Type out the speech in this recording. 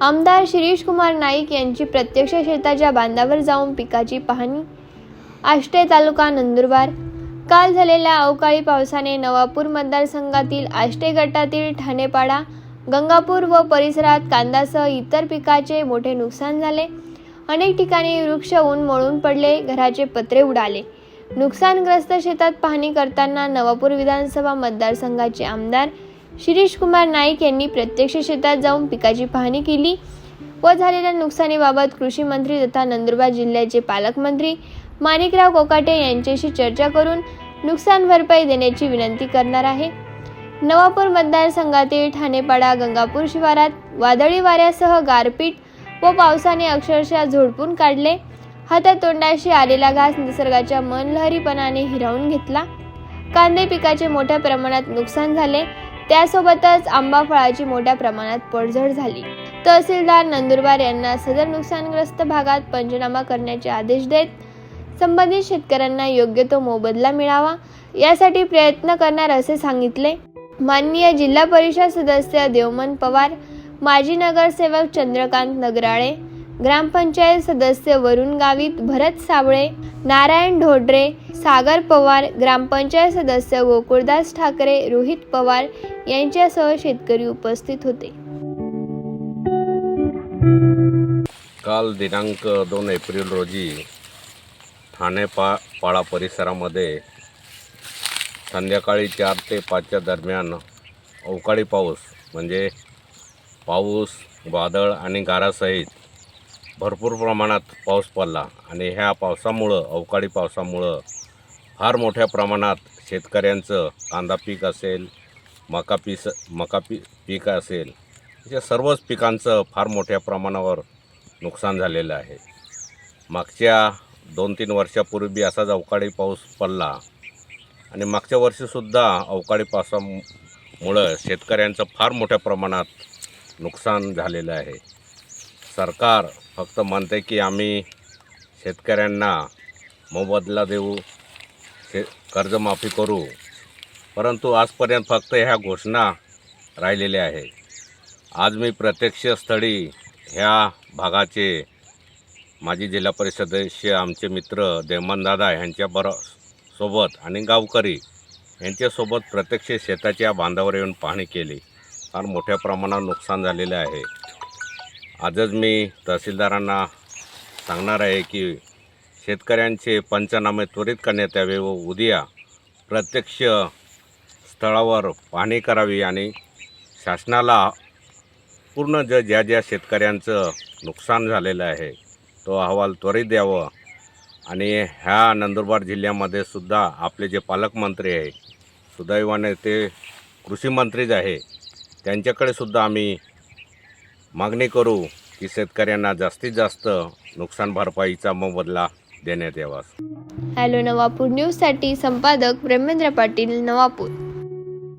आमदार शिरीष कुमार नाईक यांची प्रत्यक्ष शेताच्या बांधावर जाऊन पिकाची पाहणी. आष्टे तालुका नंदुरबार. काल झालेल्या अवकाळी पावसाने नवापूर मतदारसंघातील आष्टे गटातील ठाणेपाडा गंगापूर व परिसरात कांदासह इतर पिकाचे मोठे नुकसान झाले. अनेक ठिकाणी वृक्ष ऊन मळून पडले घराचे पत्रे उडाले. नुकसानग्रस्त शेतात पाहणी करताना नवापूर विधानसभा मतदारसंघाचे आमदार शिरीष कुमार नाईक यांनी प्रत्यक्ष शेतात जाऊन पिकाची पाहणी केली व झालेल्या नुकसानीबाबत कृषी मंत्री तथा नंदुरबार जिल्ह्याचे पालकमंत्री माणिकराव कोकाटे यांच्याशी चर्चा करून नुकसान भरपाई देण्याची विनंती करणार आहे. नवापूर मतदारसंघातील ठाणेपाडा गंगापूर शिवारात वादळी वाऱ्यासह गारपीट व पावसाने अक्षरशः झोडपून काढले. हातातोंडाशी आलेला घास निसर्गाच्या मनलहरीपणाने हिरावून घेतला. कांदे पिकाचे मोठ्या प्रमाणात नुकसान झाले. त्यासोबतच आंबा फळाची मोठ्या प्रमाणात पडझड झाली. तहसीलदार नंदुरबार यांना सदर नुकसानग्रस्त भागात पंचनामा करण्याचे आदेश देत संबंधित शेतकऱ्यांना योग्य तो मोबदला मिळावा यासाठी प्रयत्न करणार असे सांगितले. माननीय जिल्हा परिषद सदस्य देवमन पवार माजी नगरसेवक चंद्रकांत नगराळे ग्रामपंचायत सदस्य वरुण गावित भरत साबळे नारायण ढोडरे सागर पवार ग्रामपंचायत सदस्य गोकुळदास ठाकरे रोहित पवार यांच्यासह शेतकरी उपस्थित होते. काल दिनांक दोन एप्रिल रोजी ठाणे पा पाळा परिसरामध्ये संध्याकाळी चार ते पाचच्या दरम्यान अवकाळी पाऊस म्हणजे पाऊस वादळ आणि गारासहित भरपूर प्रमाणात पाऊस पडला आणि ह्या पावसामुळं अवकाळी पावसामुळं फार मोठ्या प्रमाणात शेतकऱ्यांचं कांदा पीक असेल मका पीस मका पी पीक असेल या सर्वच पिकांचं फार मोठ्या प्रमाणावर नुकसान झालेलं आहे. मागच्या दोन तीन वर्षापूर्वी असाच अवकाळी पाऊस पडला आणि मागच्या वर्षीसुद्धा अवकाळी पावसामुळं शेतकऱ्यांचं फार मोठ्या प्रमाणात नुकसान झालेलं आहे. सरकार फक्त म्हणते की आम्ही शेतकऱ्यांना मोबदला देऊ शे कर्जमाफी करू. परंतु आजपर्यंत फक्त ह्या घोषणा राहिलेल्या आहे आज मी प्रत्यक्ष स्थळी ह्या भागाचे माजी जिल्हा परिषद आमचे मित्र देवमानदादा ह्यांच्या बरो सोबत आणि गावकरी यांच्यासोबत प्रत्यक्ष शेताच्या बांधावर येऊन पाहणी केली. फार मोठ्या प्रमाणात नुकसान झालेले आहे. आजच मी तहसीलदारांना सांगणार आहे की शेतकऱ्यांचे पंचनामे त्वरित करण्यात यावे व उद्या प्रत्यक्ष स्थळावर पाहणी करावी आणि शासनाला पूर्ण ज ज्या ज्या शेतकऱ्यांचं नुकसान झालेलं आहे तो अहवाल त्वरित द्यावं. आणि ह्या नंदुरबार जिल्ह्यामध्ये सुद्धा आपले जे पालकमंत्री आहे सुदैवाने ते कृषीमंत्रीच आहे त्यांच्याकडे सुद्धा आम्ही मागणी करू की शेतकऱ्यांना जास्तीत जास्त नुकसान भरपाईचा मोबदला देण्यात यावा. हॅलो नवापूर न्यूजसाठी संपादक ब्रह्मेंद्र पाटील नवापूर.